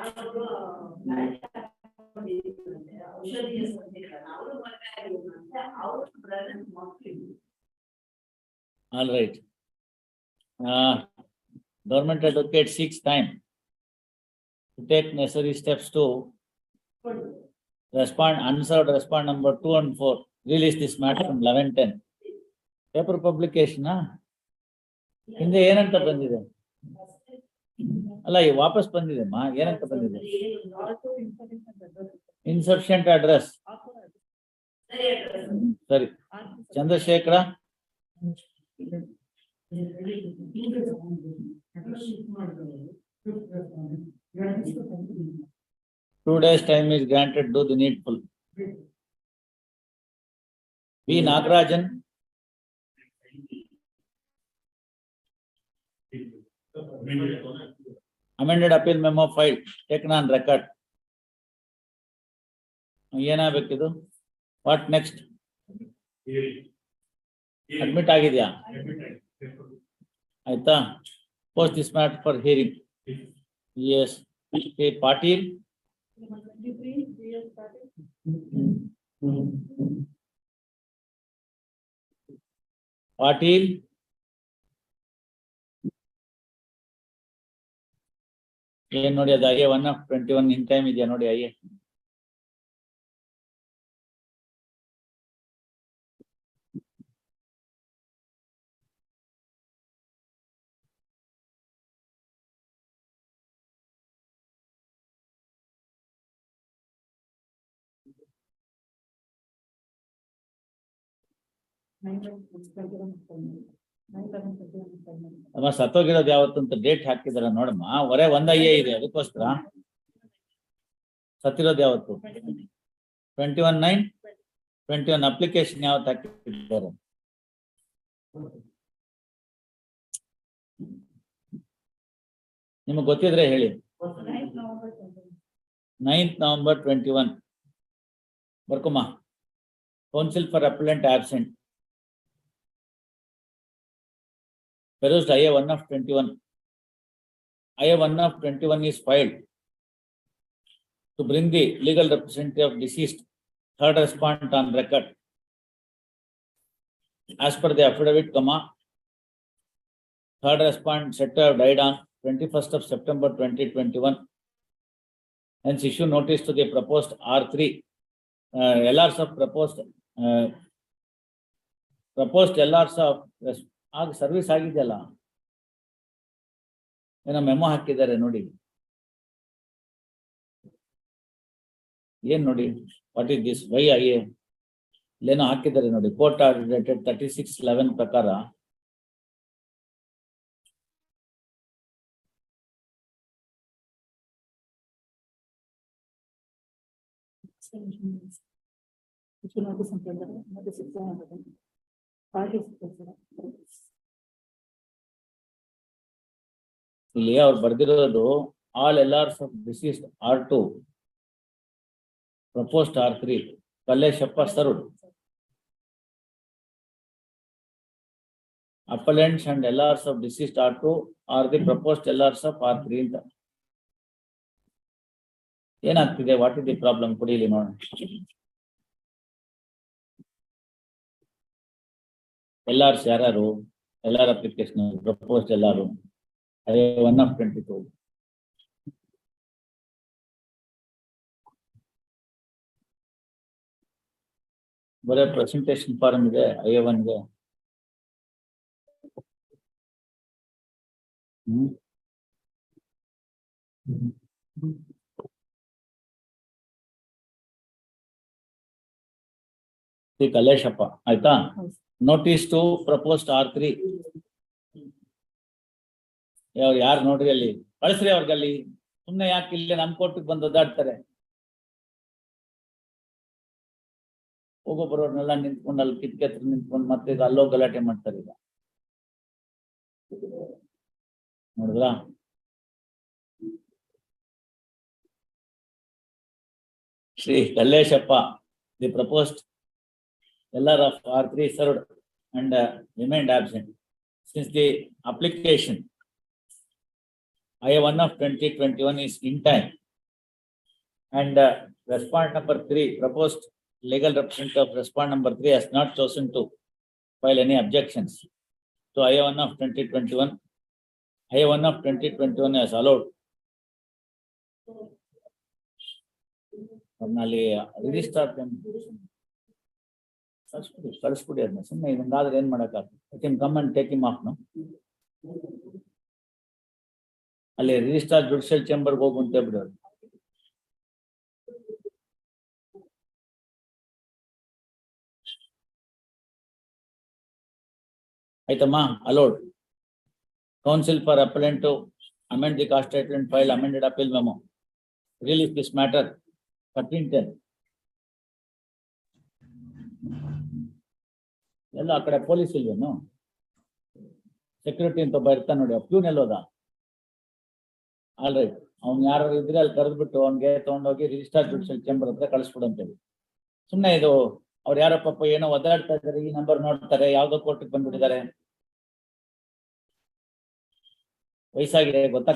ಯಾರೊಬ್ರು ಔಷಧೀಯ ಸಂಧಿಗಳನ್ನ ಅವರು ಮತ್ತೆ ಅವರು ಬ್ರದರ್ ಮಕ್ಕಳು All right. Uh, government advocate seeks time to take necessary steps to respond, unserved respond number two and four, release this matter from eleven ten. Paper publication, ಆ? ಹಿಂದೆ ಏನಂತ ಬಂದಿದೆ ಅಲ್ಲ ಈ ವಾಪಸ್ ಬಂದಿದೆ? ಅಮ್ಮ ಏನಂತ ಬಂದಿದೆ. ಇನ್ಸಫಿಷಿಯಂಟ್ ಅಡ್ರೆಸ್ ಸರಿ ಅಡ್ರೆಸ್ ಸರಿ. Chandrashekhar? Two days time is granted do the needful B Nagarajan amended appeal memo file taken on record. ಏನಾಗ್ಬೇಕಿದು what next admit ಆಗಿದ್ಯಾ ಆಯ್ತಾ post this matter for hearing S Patil Patil ಏನ್ ನೋಡಿ ಅದು IA one of twenty one in time ಇದೆಯಾ ನೋಡಿ IA ಅಮ್ಮ, ಸತ್ತೋಗಿರೋದು ಯಾವತ್ತಂತ date ಹಾಕಿದಾರ ನೋಡಮ್ಮ. ಹೊರೆ ಒಂದ್ ಐಎ ಇದೆ, ಅದಕ್ಕೋಸ್ಕರ. ಸತ್ತಿರೋದು ಯಾವತ್ತು? Twenty one nine twenty one application ಯಾವತ್ತು ಹಾಕಿದ್ದಾರೆ? ನಿಮಗೆ ಗೊತ್ತಿದ್ರೆ ಹೇಳಿ. Ninth November twenty one ಬರ್ಕೊಮ್ಮ. Counsel for appellant absent perused IA one of twenty-one. IA one of twenty-one is filed to bring the legal representative of deceased third respondent on record. As per the affidavit, comma, third respondent said to have died on twenty-first of September twenty twenty-one. Hence issue notice to the proposed R three, uh, LRs of proposed, uh, proposed LRs of ಆಗ service ಆಗಿದೆಯಲ್ಲ? ಏನೋ memo ಹಾಕಿದ್ದಾರೆ ನೋಡಿ. ಏನ್ ನೋಡಿ? What is this why I ಇಲ್ಲೇನೋ ಹಾಕಿದ್ದಾರೆ ನೋಡಿ. Court dated thirty six eleven ಪ್ರಕಾರ ಇಲ್ಲಿ ಅವ್ರು ಬರ್ದಿರೋದು all L Rs of deceased R two proposed R three Kalleshappa served appellants and L Rs of deceased R two R the proposed L Rs of R three ಅಂತ. ಏನಾಗ್ತಿದೆ? What is the problem ಕೊಡಿ ಇಲ್ಲಿ ನೋಡೋಣ. LRs ಯಾರು L R application proposed ಎಲ್ಲಾರು, ಅದೇ one of twenty two ಬರೀ presentation form ಇದೆ ಐ ಒನ್ಗೆ ಹ್ಮ್. ಶ್ರೀ ಕಲ್ಲೇಶಪ್ಪ, ಆಯ್ತಾ? Notice to proposed R three ಯಾರು ನೋಡ್ರಿ ಅಲ್ಲಿ? ಕಳಿಸ್ರಿ ಅವ್ರಿಗಲ್ಲಿ. ಸುಮ್ನೆ ಯಾಕೆ ಇಲ್ಲೇ ನಮ್ ಕೋರ್ಟಿಗೆ ಬಂದು ಒದ್ದಾಡ್ತಾರೆ? ಹೋಗೋ ಬರೋರ್ನೆಲ್ಲ ನಿಂತ್ಕೊಂಡು ಅಲ್ಲಿ ಕಿಟಕಿ ಹತ್ರ ನಿಂತ್ಕೊಂಡು ಮತ್ತೆ ಈಗ ಅಲ್ಲೋ ಗಲಾಟೆ ಮಾಡ್ತಾರೆ ಈಗ. ನೋಡಿದ್ರಾ? Shri Kalleshappa, the proposed LR of R3 served and uh, remained absent. Since the application I1 of 2021 is in time and uh, respondent number 3 proposed legal representative of respondent number 3 has not chosen to file any objections. So I1 of 2021, I1 of 2021 has allowed Fornali, uh, them. ಕಳ್ಸ್ಬಿಡಿ ಕಳಿಸ್ಬಿಡಿ ಅದನ್ನ ಸುಮ್ಮನೆ ಇದೊಂದಾದ್ರೆ ಏನ್ ಮಾಡಕ್ಕಾಗ್ತದೆ come and take him off ನಾವು ಅಲ್ಲಿ registrar judicial ಚೇಂಬರ್ಗೆ ಹೋಗು ಅಂತ ಹೇಳ್ಬಿಡೋರು ಆಯ್ತಮ್ಮ allowed counsel for appellant to amend the cost statement file amended appeal memo release this matter thirteen ten ಎಲ್ಲ ಆ ಕಡೆ ಪೊಲೀಸ್ ಇಲ್ವೇನು? ಸೆಕ್ಯೂರಿಟಿ ಅಂತ ಒಬ್ಬ ಇರ್ತಾನೆ ನೋಡಿ ಪ್ಯೂನ್ ಎಲ್ಲೋದ? ಆಲ್ ರೈಟ್ ಅವ್ನು ಯಾರು ಇದ್ರೆ ಅಲ್ಲಿ ಕರೆದ್ಬಿಟ್ಟು ಅವ್ನಿಗೆ ತಗೊಂಡೋಗಿ ರಿಜಿಸ್ಟರ್ ಜುಡಿಷಿಯಲ್ ಚೇಂಬರ್ ಹತ್ರ ಕಳಿಸ್ಬಿಡು ಅಂತೇಳಿ ಸುಮ್ಮನೆ ಇದು, ಅವ್ರು ಯಾರೋ ಪಾಪ ಏನೋ ಒದ್ದಾಡ್ತಾ ಇದ್ದಾರೆ ಈ ನಂಬರ್ ನೋಡ್ತಾರೆ, ಯಾವ್ದೋ ಕೋರ್ಟಿಗೆ ಬಂದ್ಬಿಟ್ಟಿದ್ದಾರೆ. ವಯಸ್ಸಾಗಿದೆ ಗೊತ್ತಾಗ್ತಾ